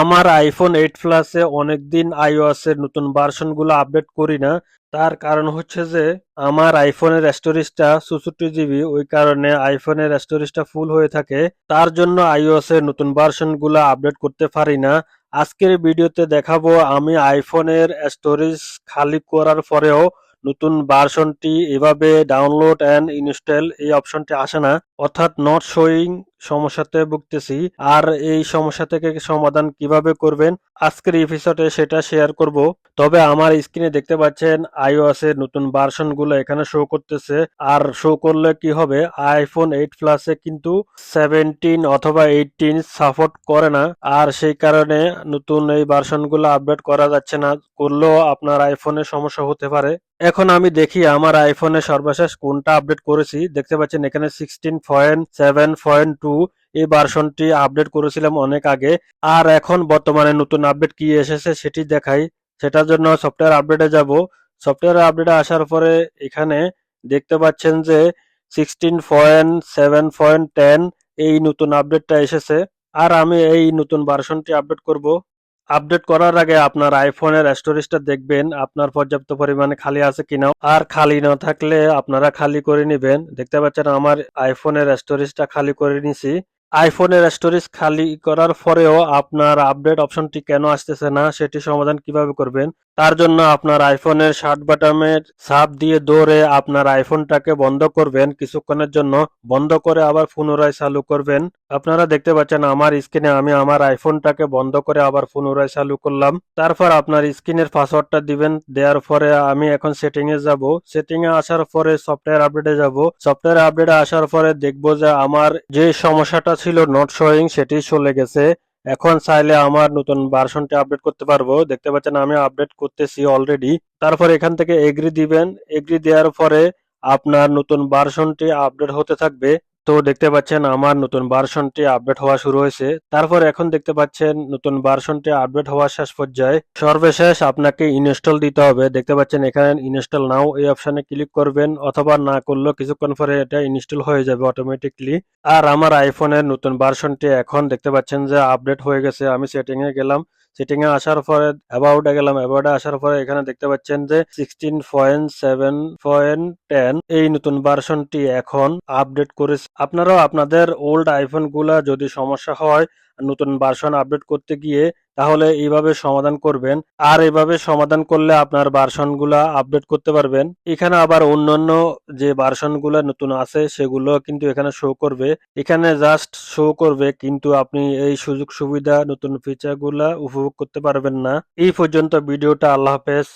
আমার iPhone eight প্লাসে অনেকদিন iOS এর নতুন ভার্সনগুলো আপডেট করি না। তার কারণ হচ্ছে যে, আমার আইফোনের স্টোরেজটা চৌষট্টি জিবি ওই কারণে আইফোনের স্টোরেজটা ফুল হয়ে থাকে। তার জন্য iOS এর নতুন ভার্সনগুলো আপডেট করতে পারি না। আজকের ভিডিওতে দেখাবো আমি আইফোনের স্টোরেজ খালি করার পরেও নতুন ভার্সনটি এভাবে ডাউনলোড অ্যান্ড ইনস্টল এই অপশনটি আসে না। অর্থাৎ নট শোয়িং সমস্যাতে ভুগতেছি। আর এই সমস্যা থেকে সমাধান কীভাবে করবেন? আজকের এপিসোডে সেটা শেয়ার করব। তবে আমার স্ক্রিনে দেখতে পাচ্ছেন iOS এর নতুন ভার্সনগুলো এখানে শো করতেছে। আর শো করলে কি হবে? আইফোন এইট প্লাসে কিন্তু সেভেন্টিন অথবা এইটিন সাপোর্ট করে না। আর সেই কারণে নতুন এই ভার্সনগুলো আপডেট করা যাচ্ছে না। করলেও আপনার আইফোনে সমস্যা হতে পারে। এখন আমি দেখি আমার আইফোনে সর্বশেষ কোনটা আপডেট করেছি। দেখতে পাচ্ছেন, এখানে sixteen point seven point two এই ভার্সনটি আপডেট করেছিলাম অনেক আগে। আর এখন বর্তমানে নতুন আপডেট কি এসেছে সেটি দেখাই। সেটার জন্য সফটওয়্যার আপডেটে যাব। সফটওয়্যার আপডেটে আসার পরে এখানে দেখতে পাচ্ছেন যে sixteen point seven point ten এই নতুন আপডেটটা এসেছে। আর আমি এই নতুন ভার্সনটি আপডেট করব। আপডেট করার আগে আপনার আইফোনের স্টোরেজটা দেখবেন, আপনার পর্যাপ্ত পরিমাণে খালি আছে কিনা। আর খালি না থাকলে আপনারা খালি করে নেবেন। দেখতে পাচ্ছেন আমার আইফোনের স্টোরেজটা খালি করে নিছি। আইফোনের স্টোরেজ খালি করার পরেও আপনার আপডেট অপশনটি কেন আসতেছে না সেটি সমাধান কীভাবে করবেন? তার জন্য আপনার আইফোনের শার্ট বাটামের সাপ দিয়ে দৌড়ে আপনার আইফোনটাকে বন্ধ করবেন। কিছুক্ষণের জন্য বন্ধ করে আবার পুনরায় চালু করবেন। আপনারা দেখতে পাচ্ছেন আমার স্ক্রিনে আমি আমার আইফোনটাকে বন্ধ করে আবার পুনরায় চালু করলাম। তারপর আপনার স্ক্রিনের পাসওয়ার্ডটা দিবেন। দেওয়ার পরে আমি এখন সেটিং এ যাব। সেটিং এ আসার পরে সফটওয়্যার আপডেটে যাব। সফটওয়্যার আপডেটে আসার পরে দেখব যে আমার যে সমস্যাটা ছিল নট শোয়িং সেটি চলে গেছে। এখন চাইলে আমার নতুন ভার্সনটি আপডেট করতে পারব। দেখতে পাচ্ছেন আমি আপডেট করতেছি অলরেডি তারপর এখান থেকে এগ্রি দিবেন। এগ্রি দেওয়ার পরে আপনার নতুন ভার্সনটি আপডেট হতে থাকবে। তো দেখতে পাচ্ছেন আমার নতুন ভার্সনটি আপডেট হওয়া শুরু হয়েছে। তারপর এখন দেখতে পাচ্ছেন নতুন ভার্সনটি আপডেট হওয়ার শেষ পর্যায়ে। সর্বশেষ আপনাকে ইনস্টল দিতে হবে। দেখতে পাচ্ছেন এখানে ইনস্টল নাও এই অপশনে ক্লিক করবেন অথবা না করলেও কিছুক্ষণ পরে এটা ইনস্টল হয়ে যাবে অটোমেটিকলি আর আমার আইফোনের নতুন ভার্সনটি এখন দেখতে পাচ্ছেন যে আপডেট হয়ে গেছে। আমি সেটিং এ গেলাম। সেটিং এ আসার পরে অ্যাবাউটে গেলাম। অ্যাবাউটে আসার পরে এখানে দেখতে পাচ্ছেন যে sixteen point seven point ten এই নতুন ভার্সনটি এখন আপডেট করেছে। আপনারাও আপনাদের ওল্ড আইফোনগুলা যদি সমস্যা হয়, নতুন ভার্সন আপডেট করতে গিয়ে, তাহলে এইভাবে সমাধান করবেন। আর এইভাবে সমাধান করলে আপনার ভার্সনগুলা আপডেট করতে পারবেন। এখানে আবার অন্যান্য যে ভার্সনগুলা নতুন আছে, সেগুলো কিন্তু এখানে শো করবে। এখানে জাস্ট শো করবে, কিন্তু আপনি এই সুযোগ সুবিধা নতুন ফিচারগুলা উপভোগ করতে পারবেন না। এই পর্যন্ত ভিডিওটা, আল্লাহ হাফেজ।